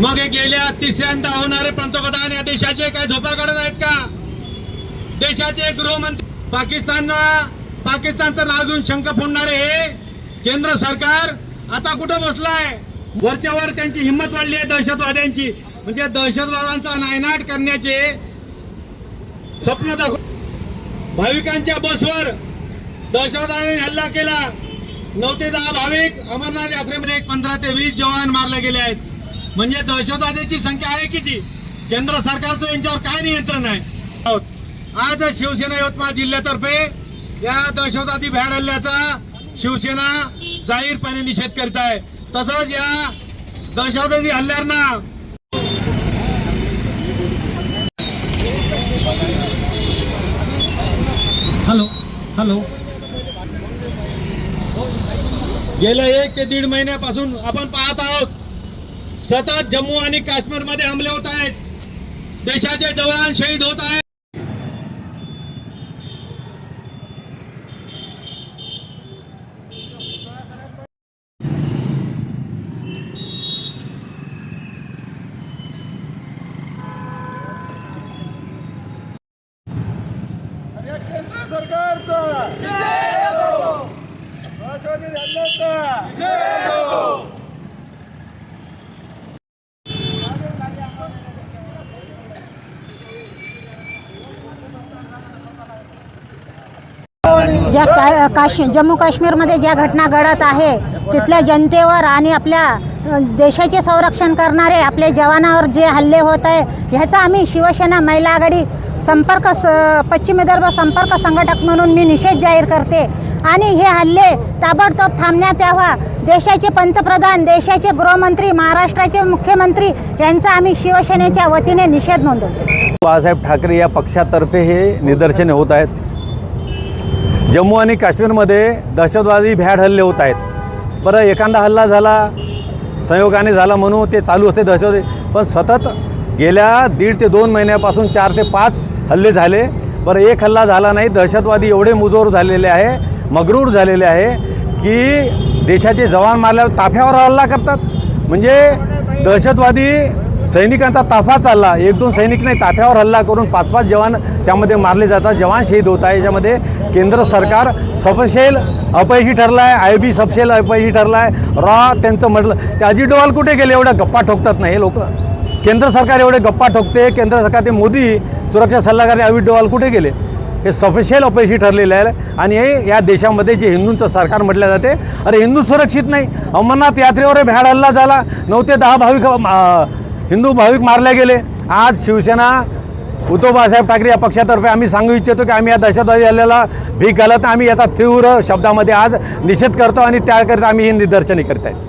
मग हे गेल्या तिसऱ्यांदा होणारे पंतप्रधान या देशाचे काय झोपा काढत आहेत का? देशाचे गृहमंत्री पाकिस्तान पाकिस्तानचं नाव घेऊन शंख फोडणारे हे केंद्र सरकार आता कुठं बसलाय? वरच्या वर त्यांची हिंमत वाढली आहे दहशतवाद्यांची. म्हणजे दहशतवादांचा नायनाट करण्याचे स्वप्न दाखव भाविकांच्या बसवर दहशतवाद्यांनी हल्ला केला. नऊ ते दहा भाविक अमरनाथ यात्रेमध्ये एक पंधरा ते वीस जवान मारले गेले आहेत. म्हणजे दहशतवाद्याची संख्या आहे किती? केंद्र सरकारचं यांच्यावर काय नियंत्रण आहे? आहोत. आज शिवसेना यवतमाळ जिल्ह्यातर्फे या दहशतवादी भ्याड हल्ल्याचा शिवसेना जाहीरपणे निषेध करीत आहे. तसंच या दहशतवादी हल्ल्यांना हॅलो हॅलो. गेल्या एक ते दीड महिन्यापासून आपण पाहत आहोत. सतत जम्मू आणि काश्मीरमध्ये हमले होत आहेत. देशाचे जवान शहीद होत आहेत. केंद्र सरकारचा. ज्या का काश्मीर जम्मू काश्मीरमध्ये ज्या घटना घडत आहे तिथल्या जनतेवर आणि आपल्या देशाचे संरक्षण करणारे आपले जवानावर जे हल्ले होत आहे ह्याचा आम्ही शिवसेना महिला आघाडी संपर्क स पश्चिम विदर्भ संपर्क संघटक म्हणून मी निषेध जाहीर करते. आणि हे हल्ले ताबडतोब थांबण्यात यावा. देशाचे पंतप्रधान देशाचे गृहमंत्री महाराष्ट्राचे मुख्यमंत्री यांचा आम्ही शिवसेनेच्या वतीने निषेध नोंदवतो. बाळासाहेब ठाकरे या पक्षातर्फे हे निदर्शने होत आहेत. जम्मू आणि काश्मीरमध्ये दहशतवादी भ्याड हल्ले होत आहेत. बरं एखादा हल्ला झाला संयोगाने झाला म्हणून ते चालू असते दहशतवादी. पण सतत गेल्या दीड ते दोन महिन्यापासून चार ते पाच हल्ले झाले. बरं एक हल्ला झाला नाही दहशतवादी एवढे मुजोर झालेले आहे मगरूर झालेले आहे की देशाचे जवान मारल्यावर ताफ्यावर हल्ला करतात. म्हणजे दहशतवादी सैनिकांचा ताफा चालला. एक दोन सैनिक नाही ताफ्यावर हल्ला करून पाच पाच जवान त्यामध्ये मारले जातात. जवान शहीद होत आहे. याच्यामध्ये केंद्र सरकार सपशेल अपयशी ठरलं आहे आय बी सपशेल अपयशी ठरला आहे रॉ त्यांचं म्हटलं ते अजित डोवाल कुठे गेले? एवढ्या गप्पा ठोकतात नाही हे लोक. केंद्र सरकार एवढे गप्पा ठोकते. केंद्र सरकार ते मोदी सुरक्षा सल्लागार अजित डोवाल कुठे गेले? हे सफशेल अपयशी ठरलेले आहे आणि हे या देशामध्ये जे हिंदूंचं सरकार म्हटलं जाते अरे हिंदू सुरक्षित नाही. अमरनाथ यात्रेवर भ्याड हल्ला झाला. नऊ ते दहा भाविक हिंदू भाविक मारले गेले. आज शिवसेना उद्धव बाळासाहेब ठाकरे या पक्षातर्फे आम्ही सांगू इच्छितो की आम्ही या दहशतवादी हल्ल्याला भीक घालत आम्ही याचा तीव्र शब्दामध्ये आज निषेध करतो आणि त्याकरिता आम्ही ही निदर्शने करत आहे